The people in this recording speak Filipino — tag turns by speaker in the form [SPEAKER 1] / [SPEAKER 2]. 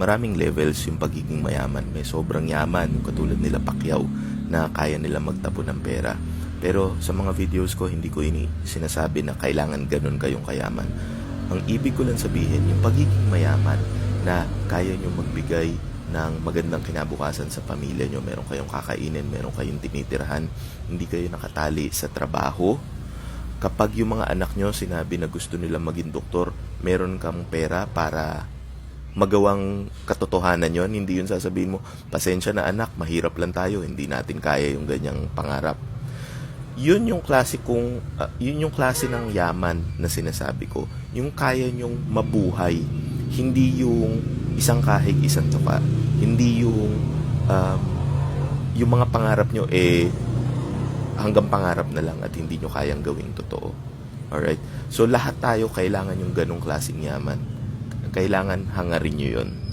[SPEAKER 1] maraming levels yung pagiging mayaman. May sobrang yaman, yung katulad nila Pacquiao, na kaya nila magtapon ng pera. Pero sa mga videos ko, hindi ko ini sinasabi na kailangan ganun kayong kayaman. Ang ibig ko lang sabihin, yung pagiging mayaman na kaya nyo magbigay ng magandang kinabukasan sa pamilya nyo. Meron kayong kakainin, meron kayong tinitirhan, hindi kayo nakatali sa trabaho. Kapag yung mga anak nyo sinabi na gusto nila maging doktor, meron kang pera para magawang katotohanan yon hindi yun sasabihin mo, pasensya na anak, mahirap lang tayo, hindi natin kaya yung ganyang pangarap. Yun yung klase kong, ah, yun yung klase ng yaman na sinasabi ko. Yung kaya nyong mabuhay, hindi yung isang kahig, isang tuka. Hindi yung, um, yung mga pangarap nyo eh, hanggang pangarap na lang at hindi nyo kayang gawing totoo. Alright? So, lahat tayo kailangan yung ganong klaseng yaman. Kailangan hangarin nyo yun.